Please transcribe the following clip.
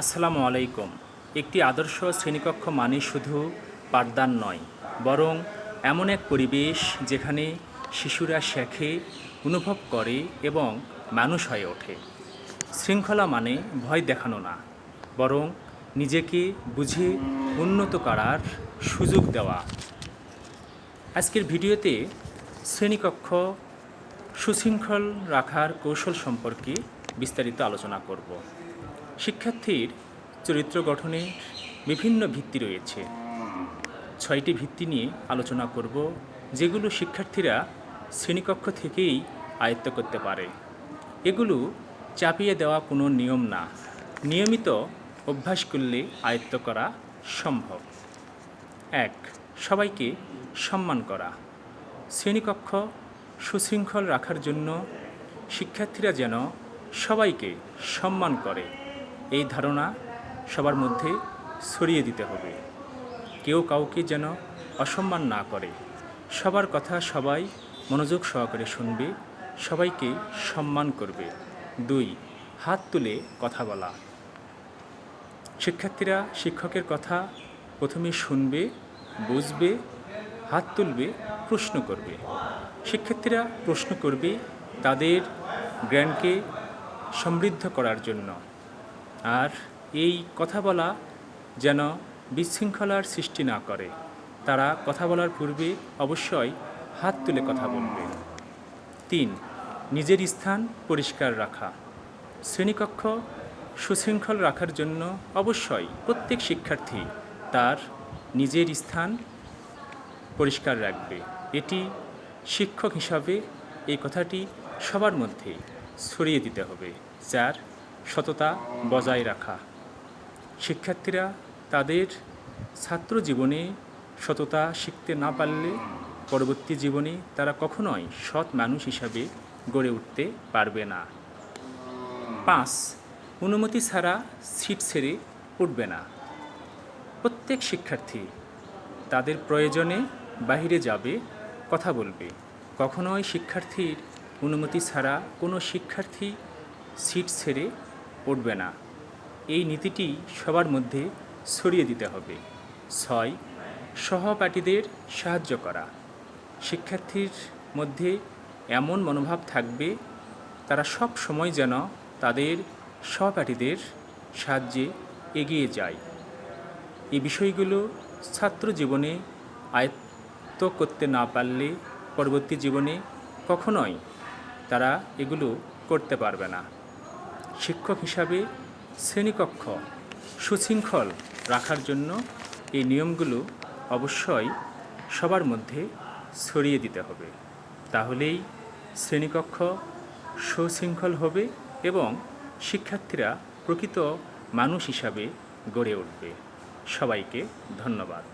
আসসালামু আলাইকুম। একটি আদর্শ শ্রেণীকক্ষ মানে শুধু পাঠদান নয়, বরং এমন এক পরিবেশ যেখানে শিশুরা শেখে, অনুভব করে এবং মানুষ হয়ে ওঠে। শৃঙ্খলা মানে ভয় দেখানো না, বরং নিজেকে বুঝে উন্নত করার সুযোগ দেওয়া। আজকের ভিডিওতে শ্রেণীকক্ষ সুশৃঙ্খল রাখার কৌশল সম্পর্কে বিস্তারিত আলোচনা করব। শিক্ষার্থীর চরিত্র গঠনে বিভিন্ন ভিত্তি রয়েছে। ছয়টি ভিত্তি নিয়ে আলোচনা করব, যেগুলো শিক্ষার্থীরা শ্রেণীকক্ষ থেকেই আয়ত্ত করতে পারে। এগুলো চাপিয়ে দেওয়া কোনো নিয়ম না। নিয়মিত অভ্যাস করলে আয়ত্ত করা সম্ভব। এক, সবাইকে সম্মান করা। শ্রেণীকক্ষ সুশৃঙ্খল রাখার জন্য শিক্ষার্থীরা যেন সবাইকে সম্মান করে। এই ধারণা সবার মধ্যে ছড়িয়ে দিতে হবে। কেউ কাউকে যেন অসম্মান না করে। সবার কথা সবাই মনোযোগ সহকারে শুনবে, সবাইকে সম্মান করবে। দুই, হাত তুলে কথা বলা। শিক্ষার্থীরা শিক্ষকের কথা প্রথমে শুনবে, বুঝবে, হাত তুলবে, প্রশ্ন করবে। শিক্ষার্থীরা প্রশ্ন করবে তাদের জ্ঞানকে সমৃদ্ধ করার জন্য। আর এই কথা বলা যেন বিশৃঙ্খলার সৃষ্টি না করে। তারা কথা বলার পূর্বে অবশ্যই হাত তুলে কথা বলবে। তিন, নিজের স্থান পরিষ্কার রাখা। শ্রেণীকক্ষ সুশৃঙ্খল রাখার জন্য অবশ্যই প্রত্যেক শিক্ষার্থী তার নিজের স্থান পরিষ্কার রাখবে। এটি শিক্ষক হিসাবে এই কথাটি সবার মধ্যে ছড়িয়ে দিতে হবে। যার সততা বজায় রাখা। শিক্ষার্থীরা তাদের ছাত্র জীবনে সততা শিখতে না পারলে পরবর্তী জীবনে তারা কখনোই সৎ মানুষ হিসাবে গড়ে উঠতে পারবে না। পাঁচ, অনুমতি ছাড়া সিট ছেড়ে উঠবে না। প্রত্যেক শিক্ষার্থী তাদের প্রয়োজনে বাইরে যাবে, কথা বলবে। কখনোই শিক্ষার্থীর অনুমতি ছাড়া কোনো শিক্ষার্থী সিট ছেড়ে উঠবে না। এই নীতিটি সবার মধ্যে ছড়িয়ে দিতে হবে। ছয়, সহপাঠীদের সাহায্য করা। শিক্ষার্থীর মধ্যে এমন মনোভাব থাকবে, তারা সব সময় যেন তাদের সহপাঠীদের সাহায্যে এগিয়ে যায়। এই বিষয়গুলো ছাত্র জীবনে আয়ত্ত করতে না পারলে পরবর্তী জীবনে কখনোই তারা এগুলো করতে পারবে না। শিক্ষক হিসাবে শ্রেণীকক্ষ সুশৃঙ্খল রাখার জন্য এই নিয়মগুলো অবশ্যই সবার মধ্যে ছড়িয়ে দিতে হবে। তাহলেই শ্রেণীকক্ষ সুশৃঙ্খল হবে এবং শিক্ষার্থীরা প্রকৃত মানুষ হিসাবে গড়ে উঠবে। সবাইকে ধন্যবাদ।